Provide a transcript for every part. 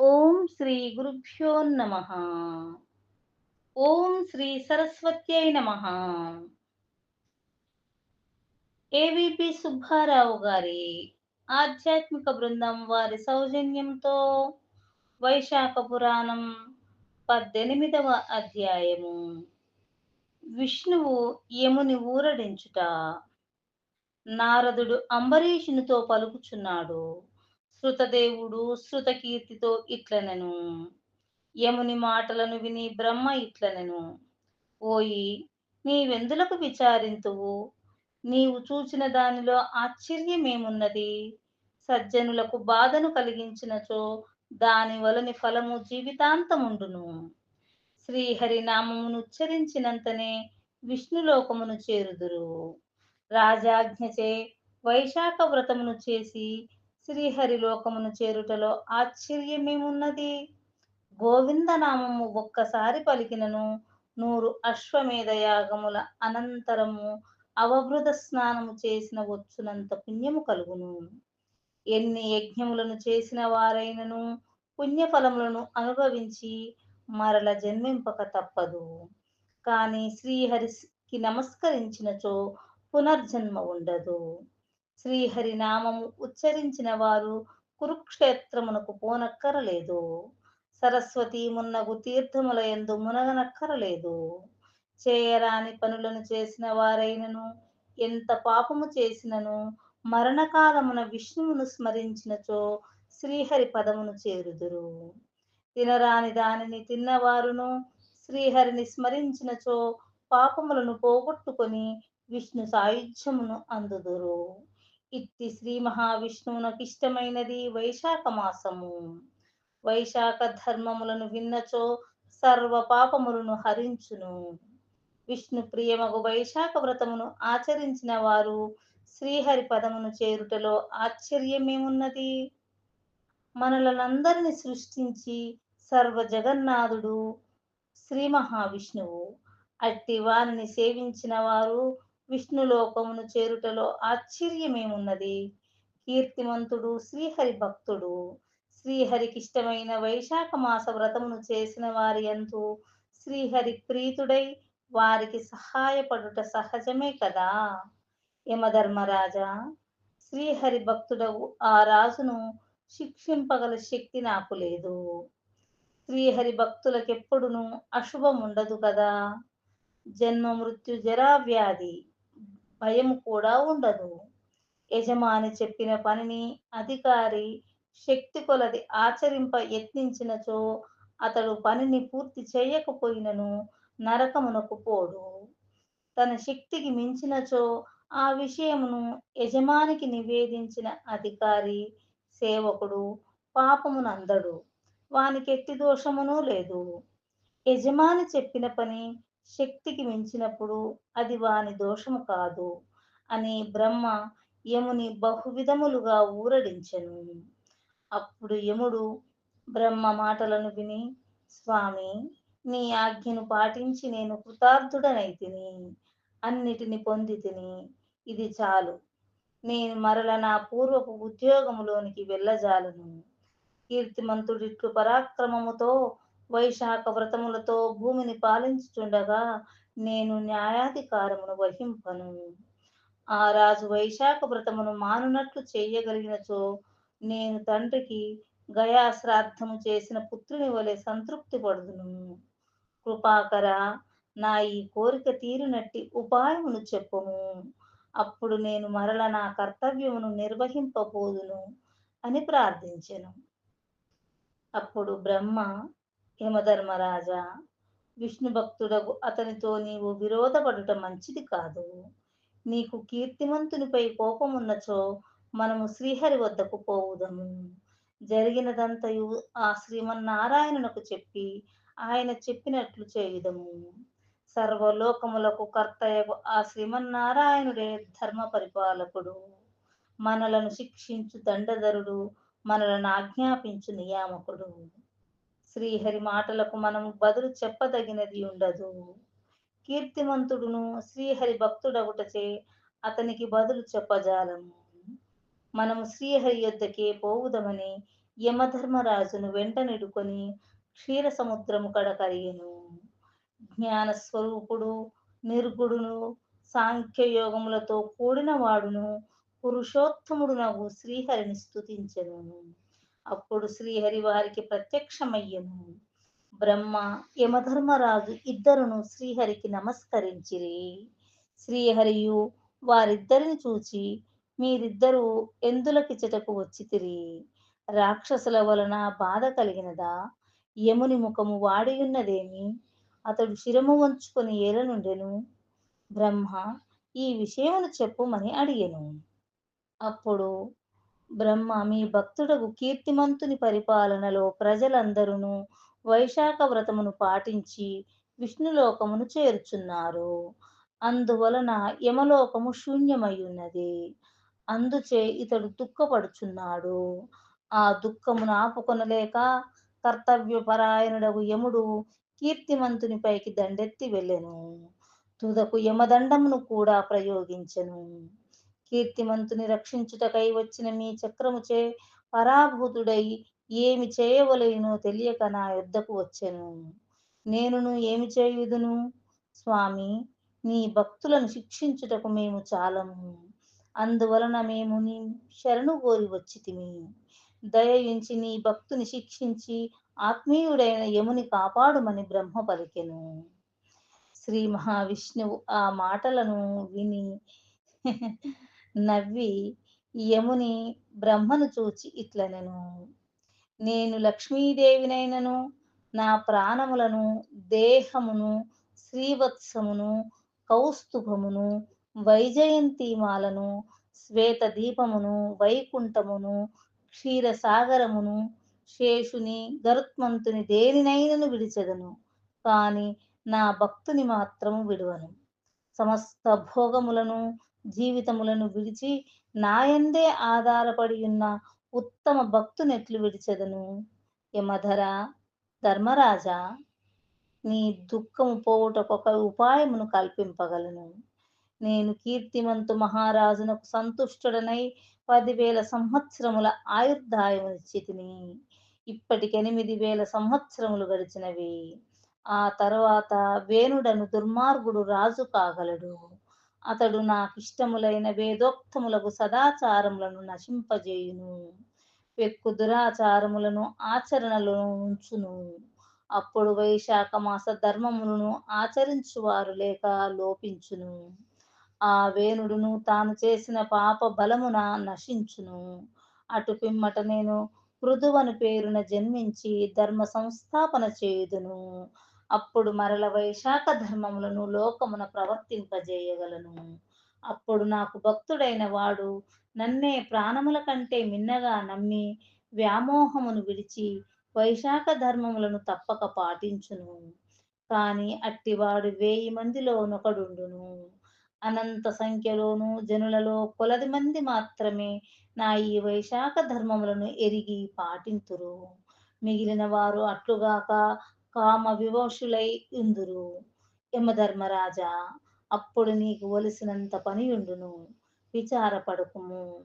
ఓం శ్రీ గురుభ్యో నమ. ఓం శ్రీ సరస్వత్యై నమ. ఏవిపి సుబ్బారావు గారి ఆధ్యాత్మిక బృందం వారి సౌజన్యంతో వైశాఖ పురాణం పద్దెనిమిదవ అధ్యాయము. విష్ణువు యముని ఊరడించుట. నారదుడు అంబరీషునితో పలుకుచున్నాడు. శృతదేవుడు శృతకీర్తితో ఇట్లనెను. యముని మాటలను విని బ్రహ్మ ఇట్లనెను. ఓయి నీవెందులకు విచారింతువు? నీవు చూచిన దానిలో ఆశ్చర్యమేమున్నది? సజ్జనులకు బాధను కలిగించినచో దాని వలని ఫలము జీవితాంతముండును. శ్రీహరినామమును ఉచ్చరించినంతనే విష్ణులోకమును చేరుదురు. రాజాజ్ఞచే వైశాఖ వ్రతమును చేసి శ్రీహరి లోకమును చేరుటలో ఆశ్చర్యమేమున్నది? గోవిందనామము ఒక్కసారి పలికినను. నూరు అశ్వమేధ యాగముల అనంతరము అవభృత స్నానము చేసిన వచ్చునంత పుణ్యము కలుగును. ఎన్ని యజ్ఞములను చేసిన వారైనను పుణ్యఫలములను అనుభవించి మరల జన్మింపక తప్పదు. కానీ శ్రీహరికి నమస్కరించినచో పునర్జన్మ ఉండదు. శ్రీహరి నామము ఉచ్చరించిన వారు కురుక్షేత్రమునకు పోనక్కరలేదు. సరస్వతి మున్నగు తీర్థముల ఎందు మునగనక్కరలేదు. చేయరాని పనులను చేసిన వారైనను ఎంత పాపము చేసినను మరణకాలమున విష్ణువును స్మరించినచో శ్రీహరి పదమును చేరుదురు. తినరాని దానిని తిన్నవారును శ్రీహరిని స్మరించినచో పాపములను పోగొట్టుకొని విష్ణు సాయుధ్యమును అందుదురు. ఇట్టి శ్రీ మహావిష్ణువునకు ఇష్టమైనది వైశాఖ మాసము. వైశాఖ ధర్మములను విన్నచో సర్వ పాపములను హరించును. విష్ణు ప్రియమగు వైశాఖ వ్రతమును ఆచరించిన వారు శ్రీహరి పదమును చేరుటలో ఆశ్చర్యమేమున్నది? మనలనందరిని సృష్టించి సర్వ జగన్నాథుడు శ్రీ మహావిష్ణువు అట్టి వారిని సేవించిన వారు విష్ణులోకమును చేరుటలో ఆశ్చర్యమేమున్నది? కీర్తిమంతుడు శ్రీహరి భక్తుడు శ్రీహరికి ఇష్టమైన వైశాఖ మాస వ్రతమును చేసిన వారి అంతు శ్రీహరి ప్రీతుడై వారికి సహాయపడుట సహజమే కదా? యమధర్మరాజా శ్రీహరి భక్తుడవు ఆ రాజును శిక్షింపగల శక్తి నాకు లేదు. శ్రీహరి భక్తులకెప్పుడును అశుభం ఉండదు కదా? జన్మ మృత్యు జరా వ్యాధి భయం కూడా ఉండదు. యజమాని చెప్పిన పనిని అధికారి శక్తి కొలది ఆచరింప యత్నించినచో అతడు పనిని పూర్తి చేయకపోయినను నరకమునకు పోడు. తన శక్తికి మించినచో ఆ విషయమును యజమానికి నివేదించిన అధికారి సేవకుడు పాపమునందడు. వానికి ఎట్టి దోషమును లేదు. యజమాని చెప్పిన పని శక్తికి మించినప్పుడు అది వాని దోషము కాదు అని బ్రహ్మ యముని బహువిధములుగా ఊరడించెను. అప్పుడు యముడు బ్రహ్మ మాటలను విని స్వామి నీ ఆజ్ఞను పాటించి నేను కృతార్థుడనైతిని. అన్నిటిని పొంది తిని ఇది చాలు. నేను మరల నా పూర్వపు ఉద్యోగములోనికి వెళ్ళజాలను. కీర్తిమంతుడిట్లు పరాక్రమముతో వైశాఖ వ్రతములతో భూమిని పాలించుచుండగా నేను న్యాయాధికారమును వహింపను. ఆ రాజు వైశాఖ వ్రతమును మానునట్లు చేయగలిగినచో నేను తండ్రికి గయా శ్రాద్ధము చేసిన పుత్రుని వలె సంతృప్తి పడుదును. కృపాకర నా ఈ కోరిక తీరినట్టి ఉపాయమును చెప్పము. అప్పుడు నేను మరల నా కర్తవ్యమును నిర్వహింపబోదును అని ప్రార్థించెను. అప్పుడు బ్రహ్మ యమధర్మరాజా విష్ణు భక్తుడకు అతనితో నీవు విరోధపడుట మంచిది కాదు. నీకు కీర్తిమంతునిపై కోపమున్నచో మనము శ్రీహరి వద్దకు పోవుదము. జరిగినదంతయు ఆ శ్రీమన్నారాయణునకు చెప్పి ఆయన చెప్పినట్లు చేయుదము. సర్వలోకములకు కర్తయ్యకు ఆ శ్రీమన్నారాయణుడే ధర్మ పరిపాలకుడు. మనలను శిక్షించు దండధరుడు మనలను ఆజ్ఞాపించు నియామకుడు. శ్రీహరి మాటలకు మనం బదులు చెప్పదగినది ఉండదు. కీర్తిమంతుడును శ్రీహరి భక్తుడగుటచే అతనికి బదులు చెప్పజాలము. మనము శ్రీహరి యొద్దకే పోవుదమని యమధర్మరాజును వెంటనిడుకొని క్షీర సముద్రము కడ కరిగెను. జ్ఞాన స్వరూపుడు నిర్గుడును సాంఖ్యయోగములతో కూడిన వాడును పురుషోత్తముడు నగు శ్రీహరిని స్తుతించెను అప్పుడు శ్రీహరి వారికి ప్రత్యక్షమయ్యను. బ్రహ్మ యమధర్మరాజు ఇద్దరును శ్రీహరికి నమస్కరించిరి. శ్రీహరియు వారిద్దరిని చూచి మీరిద్దరూ ఎందులకిచటకు వచ్చితిరి? రాక్షసుల వలన బాధ కలిగినదా? యముని ముఖము వాడియున్నదేమి? అతడు శిరము వంచుకొని ఏలనుండెను బ్రహ్మ ఈ విషయమును చెప్పుమని అడిగెను. అప్పుడు బ్రహ్మ మీ భక్తుడకు కీర్తిమంతుని పరిపాలనలో ప్రజలందరూ వైశాఖ వ్రతమును పాటించి విష్ణులోకమును చేరుచున్నారు. అందువలన యమలోకము శూన్యమయ్యున్నది. అందుచే ఇతడు దుఃఖపడుచున్నాడు. ఆ దుఃఖమును ఆపుకొనలేక కర్తవ్యపరాయణుడగు యముడు కీర్తిమంతుని పైకి దండెత్తి వెళ్ళెను. తుదకు యమదండమును కూడా ప్రయోగించెను. కీర్తిమంతుని రక్షించుటకై వచ్చిన మీ చక్రముచే పరాభూతుడై ఏమి చేయవలేనో తెలియక నా యొద్దకు వచ్చెను. నేనును ఏమి చేయుదును? స్వామి నీ భక్తులను శిక్షించుటకు మేము చాలము. అందువలన మేము నీ శరణు కోరి వచ్చితిమి. దయయుంచి నీ భక్తుని శిక్షించి ఆత్మీయుడైన యముని కాపాడుమని బ్రహ్మ పలికెను. శ్రీ మహావిష్ణువు ఆ మాటలను విని నవ్వి యముని బ్రహ్మను చూచి ఇట్లనెను నేను లక్ష్మీదేవినైనను నా ప్రాణములను దేహమును శ్రీవత్సమును కౌస్తుభమును వైజయంతిమాలను శ్వేత దీపమును వైకుంఠమును క్షీరసాగరమును శేషుని గరుత్మంతుని దేనినైనను విడిచెదను కాని నా భక్తుని మాత్రము విడువను. సమస్త భోగములను జీవితములను విడిచి నాయందే ఆధారపడి ఉన్న ఉత్తమ భక్తునెట్లు విడిచెదను. యమధర ధర్మరాజా నీ దుఃఖము పోవుటకొక ఉపాయమును కల్పింపగలను. నేను కీర్తిమంతు మహారాజునకు సంతుష్టుడనై పదివేల సంవత్సరముల ఆయుర్దాయమునిచ్చితిని ఇప్పటికి ఎనిమిది వేల సంవత్సరములు గడిచినవి. ఆ తర్వాత వేణుడను దుర్మార్గుడు రాజు కాగలడు. అతడు నాకిష్టములైన వేదోక్తములకు సదాచారములను నశింపజేయును. పెక్కు దురాచారములను ఆచరణలో ఉంచును. అప్పుడు వైశాఖ మాస ధర్మములను ఆచరించువారు లేక లోపించును. ఆ వేణుడును తాను చేసిన పాప బలమున నశించును. అటు పిమ్మట నేను మృదువను పేరున జన్మించి ధర్మ సంస్థాపన చేయుదును. అప్పుడు మరల వైశాఖ ధర్మములను లోకమున ప్రవర్తింపజేయగలను. అప్పుడు నాకు భక్తుడైన వాడు నన్నే ప్రాణముల కంటే మిన్నగా నమ్మి వ్యామోహమును విడిచి వైశాఖ ధర్మములను తప్పక పాటించును. కాని అట్టివాడు వేయి మందిలో నొకడుండును అనంత సంఖ్యలోను జనులలో కొలది మంది మాత్రమే నా ఈ వైశాఖ ధర్మములను ఎరిగి పాటింతురు. మిగిలిన వారు అట్లుగాక కామ వివోషులై ఇందురు యమధర్మరాజా అప్పుడు నీకు ఒలిసినంత పనియుండును. విచారపడకుము.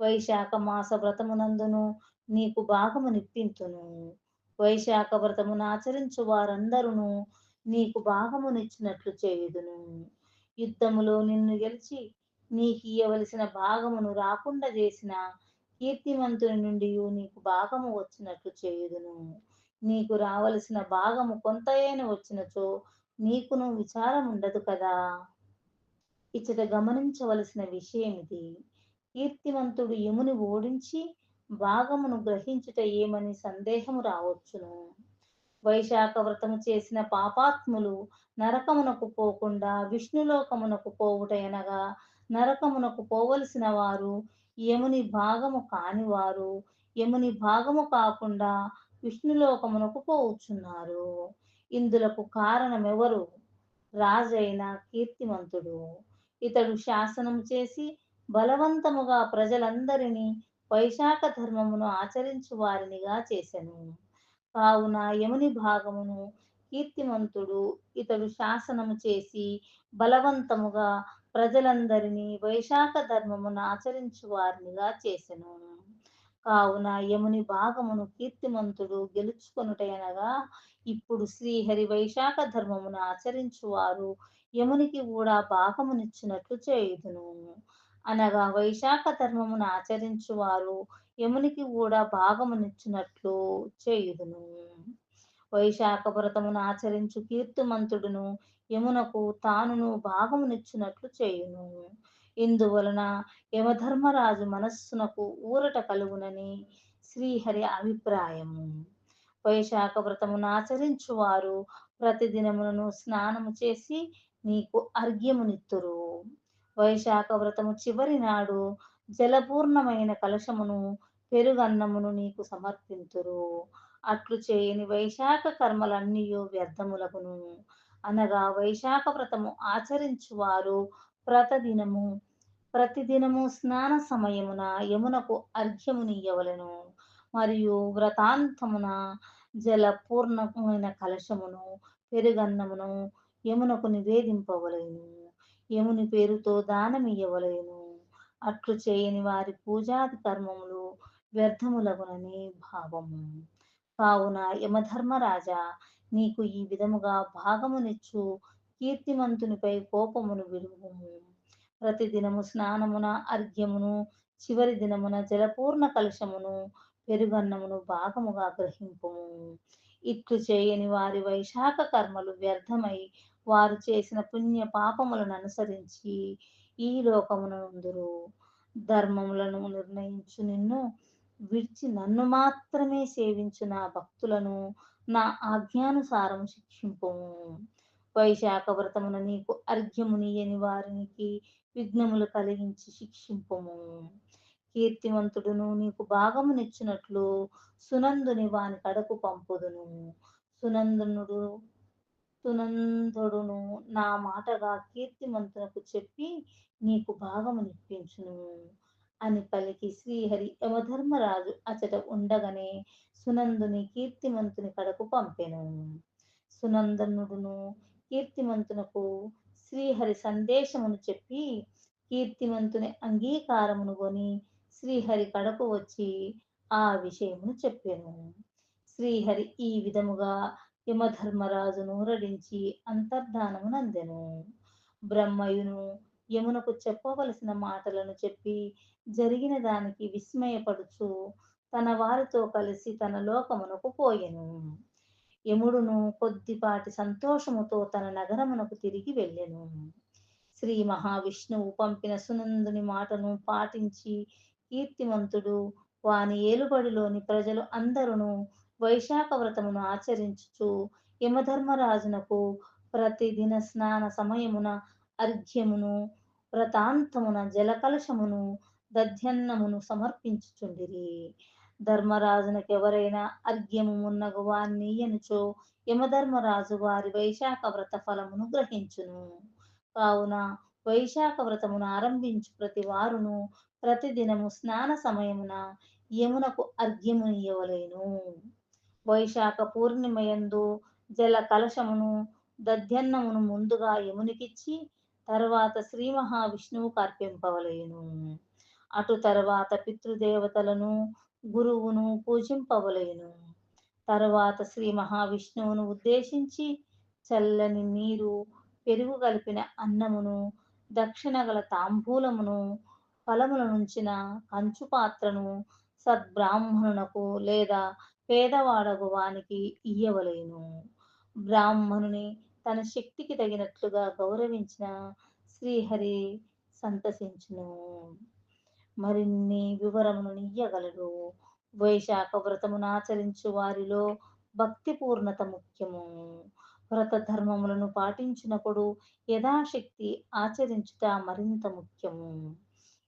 వైశాఖ మాస వ్రతమునందును నీకు భాగము నిప్పింతును. వైశాఖ వ్రతమును ఆచరించు వారందరూ నీకు భాగమునిచ్చినట్లు చేయుదును. యుద్ధములో నిన్ను గెలిచి నీకు ఇయ్యవలసిన భాగమును రాకుండా చేసిన కీర్తిమంతుని నుండి నీకు భాగము వచ్చినట్లు చేయుదును. నీకు రావలసిన భాగము కొంతైన వచ్చినచో నీకును విచారం ఉండదు కదా. ఇచ్చట గమనించవలసిన విషయం ఇది కీర్తివంతుడు యముని ఓడించి భాగమును గ్రహించుట ఏమని సందేహము రావచ్చును. వైశాఖ వ్రతము చేసిన పాపాత్ములు నరకమునకు పోకుండా విష్ణులోకమునకు పోవుటయనగా నరకమునకు పోవలసిన వారు యముని భాగము కానివారు. యముని భాగము కాకుండా విష్ణులోకమునకు పోవుచున్నారు ఇందులకు కారణమెవరు? రాజైన కీర్తిమంతుడు. ఇతడు శాసనం చేసి బలవంతముగా ప్రజలందరినీ వైశాఖ ధర్మమును ఆచరించు వారినిగా చేశను కావున యముని భాగమును కీర్తిమంతుడు ఇతడు శాసనము చేసి బలవంతముగా ప్రజలందరినీ వైశాఖ ధర్మమును ఆచరించు వారినిగా చేసెను. కావున యముని భాగమును కీర్తిమంతుడు గెలుచుకొనుటయనగా ఇప్పుడు శ్రీహరి వైశాఖ ధర్మమును ఆచరించువారు. యమునికి కూడా భాగమునిచ్చినట్లు చేయుదును. అనగా వైశాఖ ధర్మమును ఆచరించువారు. యమునికి కూడా భాగమునిచ్చినట్లు చేయుదును. వైశాఖ వ్రతమును ఆచరించు కీర్తిమంతుడును. యమునకు తానును భాగమునిచ్చినట్లు చేయును. ఇందువలన యమధర్మరాజు మనస్సునకు ఊరట కలుగునని శ్రీహరి అభిప్రాయము. వైశాఖ వ్రతమును ఆచరించువారు ప్రతిదినములను స్నానము చేసి నీకు అర్ఘ్యమునిత్తురు. వైశాఖ వ్రతము చివరి నాడు జలపూర్ణమైన కలశమును పెరుగన్నమును నీకు సమర్పింతురు. అట్లు చేయని వైశాఖ కర్మలన్నీ వ్యర్థములగును. అనగా వైశాఖ వ్రతము ఆచరించువారు ప్రతదినము. ప్రతిదినము స్నాన సమయమున యమునకు అర్ఘ్యమునియ్యవలను మరియు వ్రతాంతమున జల పూర్ణమైన కలశమును పెరుగన్నమును యమునకు నివేదింపవలేను. యముని పేరుతో దానమియ్యవలేను అట్లు చేయని వారి పూజాది కర్మములు వ్యర్థములగునని భావము. కావున యమధర్మరాజా నీకు ఈ విధముగా భాగమునిచ్చు కీర్తిమంతునిపై కోపమును విడుగుము ప్రతిదినము స్నానమున అర్ఘ్యమును చివరి దినమున జలపూర్ణ కలుషమును పెరుగన్నమును భాగముగా గ్రహింపుము. ఇట్లు చేయని వారి వైశాఖ కర్మలు వ్యర్థమై వారు చేసిన పుణ్య పాపములను అనుసరించి ఈ లోకమునందురు ధర్మములను నిర్ణయించు నిన్ను విడిచి నన్ను మాత్రమే సేవించు నా భక్తులను నా ఆజ్ఞానుసారం శిక్షింపము. వైశాఖ వ్రతమున నీకు అర్ఘ్యమునియని వారికి విఘ్నములు కలిగించి శిక్షింపము. కీర్తివంతుడును నీకు భాగమునిచ్చినట్లు సునందుని వాని కడకు పంపుదును. సునందనుడు సునందుడును నా మాటగా కీర్తిమంతునకు చెప్పి నీకు భాగమునిప్పించును అని పలికి శ్రీహరి యమధర్మరాజు అచట ఉండగానే సునందుని కీర్తిమంతుని కడకు పంపెను. సునందనుడును కీర్తిమంతునకు శ్రీహరి సందేశమును చెప్పి కీర్తిమంతుని అంగీకారమును కొని శ్రీహరి కడకు వచ్చి ఆ విషయమును చెప్పాను. శ్రీహరి ఈ విధముగా యమధర్మరాజును రడించి అంతర్ధానమునందెను బ్రహ్మయును యమునకు చెప్పవలసిన మాటలను చెప్పి జరిగిన దానికి విస్మయపడుచు తన వారితో కలిసి తన లోకమునకు పోయెను. యముడును కొద్దిపాటి సంతోషముతో తన నగరమునకు తిరిగి వెళ్ళెను. శ్రీ మహావిష్ణువు పంపిన సునందుని మాటను పాటించి కీర్తిమంతుడు వాని ఏలుబడిలోని ప్రజలు అందరూ వైశాఖ వ్రతమును ఆచరించుచు యమధర్మరాజునకు ప్రతిదిన స్నాన సమయమున అర్ఘ్యమును వ్రతాంతమున జలకలశమును దధ్యన్నమును సమర్పించుచుండిరి. ధర్మరాజునకు ఎవరైనా అర్ఘ్యము మున్నగు వారిని ఎనుచో యమధర్మరాజు వారి వైశాఖ వ్రత ఫలమును గ్రహించును. కావున వైశాఖ వ్రతమును ఆరంభించు ప్రతి వారును ప్రతిదినము స్నాన సమయమున యమునకు అర్ఘ్యమునియవలేను వైశాఖ పూర్ణిమయందు జల కలశమును దధ్యన్నమును ముందుగా యమునికిచ్చి తర్వాత శ్రీ మహావిష్ణువు కర్పింపవలేను. అటు తర్వాత పితృదేవతలను గురువును పూజింపవలేను. తర్వాత శ్రీ మహావిష్ణువును ఉద్దేశించి చల్లని నీరు పెరుగు కలిపిన అన్నమును దక్షిణ గల తాంబూలమును ఫలముల నుంచిన కంచు పాత్రను సద్బ్రాహ్మణునకు లేదా పేదవాడగు వానికి ఇయ్యవలేను. బ్రాహ్మణుని తన శక్తికి తగినట్లుగా గౌరవించిన శ్రీహరి సంతసించును. మరిన్ని వివరమును ఇయ్యగలడు వైశాఖ వ్రతమును ఆచరించు వారిలో భక్తి పూర్ణత ముఖ్యము. వ్రత ధర్మములను పాటించినప్పుడు యథాశక్తి ఆచరించుట మరింత ముఖ్యము.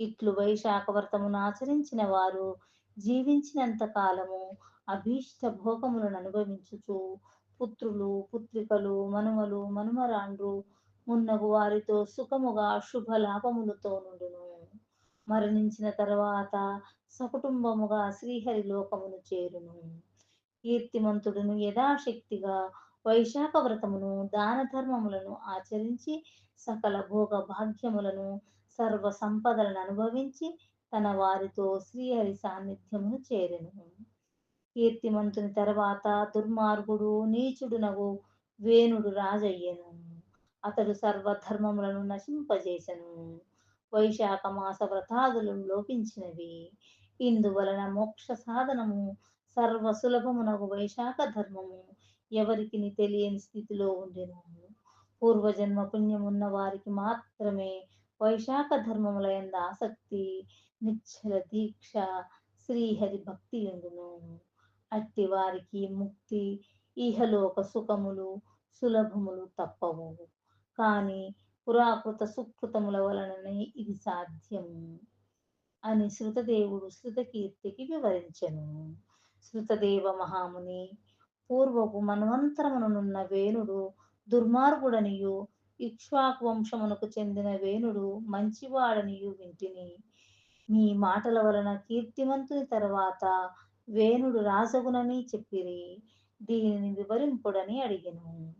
ఇట్లు వైశాఖ వ్రతమును ఆచరించిన వారు జీవించినంత కాలము అభీష్ట భోగములను అనుభవించుచు పుత్రులు పుత్రికలు మనుమలు మనుమరాండ్రు మున్నగు వారితో సుఖముగా శుభ లాభములతో నుండును మరణించిన తర్వాత సకుటుంబముగా శ్రీహరి లోకమును చేరును. కీర్తిమంతుడును యథాశక్తిగా వైశాఖ వ్రతమును దాన ధర్మములను ఆచరించి సకల భోగ భాగ్యములను సర్వ సంపదలను అనుభవించి తన వారితో శ్రీహరి సాన్నిధ్యమును చేరెను. కీర్తిమంతుని తర్వాత దుర్మార్గుడు నీచుడునగు వేణుడు రాజయ్యను. అతడు సర్వధర్మములను నశింపజేసెను. వైశాఖ మాస వ్రతాదులు లోపించినవి. ఇందువలన మోక్ష సాధనము సర్వ సులభమునకు వైశాఖ ధర్మము. ఎవరికి తెలియని స్థితిలో ఉండెను. పూర్వజన్మ పుణ్యమున్న వారికి మాత్రమే వైశాఖ ధర్మములంద ఆసక్తి నిశ్చల దీక్ష శ్రీహరి భక్తి ఎందును అట్టి వారికి ముక్తి ఇహలోక సుఖములు సులభములు తప్పవు. కానీ పురాకృత సుకృతముల వలననే ఇది సాధ్యము అని శృతదేవుడు శృతకీర్తికి వివరించెను. శృతదేవ మహాముని పూర్వపు మన్వంతరమునున్న వేణుడు దుర్మార్గుడనియు ఇక్ష్వాకు వంశమునకు చెందిన వేణుడు మంచివాడనియు వింటిని. మీ మాటల వలన కీర్తిమంతుని తర్వాత వేణుడు రాజగునని చెప్పిరి దీనిని వివరింపుడని అడిగెను.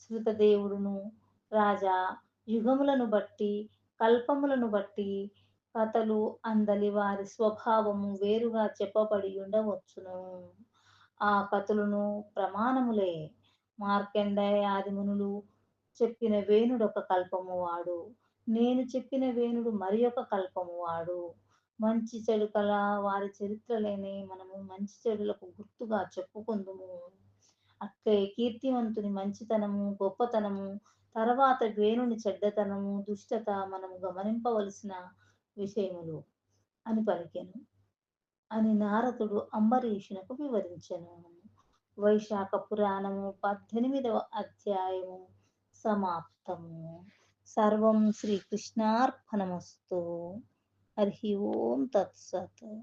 శృతదేవుడును రాజా యుగములను బట్టి కల్పములను బట్టి కథలు అందలి వారి స్వభావము వేరుగా చెప్పబడి ఉండవచ్చును. ఆ కథలను ప్రమాణములే. మార్కండేయాది ఆదిమునులు చెప్పిన వేణుడు ఒక కల్పము వాడు. నేను చెప్పిన వేణుడు మరి ఒక కల్పము వాడు. మంచి చెడు కల వారి చరిత్రలేనే మనము మంచి చెడులకు గుర్తుగా చెప్పుకుందుము. అట్లే కీర్తివంతుని మంచితనము గొప్పతనము తర్వాత వేణుని చెడ్డతనము దుష్టత మనము గమనింపవలసిన విషయములు అని పలికెను. అని నారదుడు అంబరీషునకు వివరించెను. వైశాఖ పురాణము పద్దెనిమిదవ అధ్యాయము సమాప్తము. సర్వం శ్రీకృష్ణార్పణమస్తు హరి ఓం తత్సత్.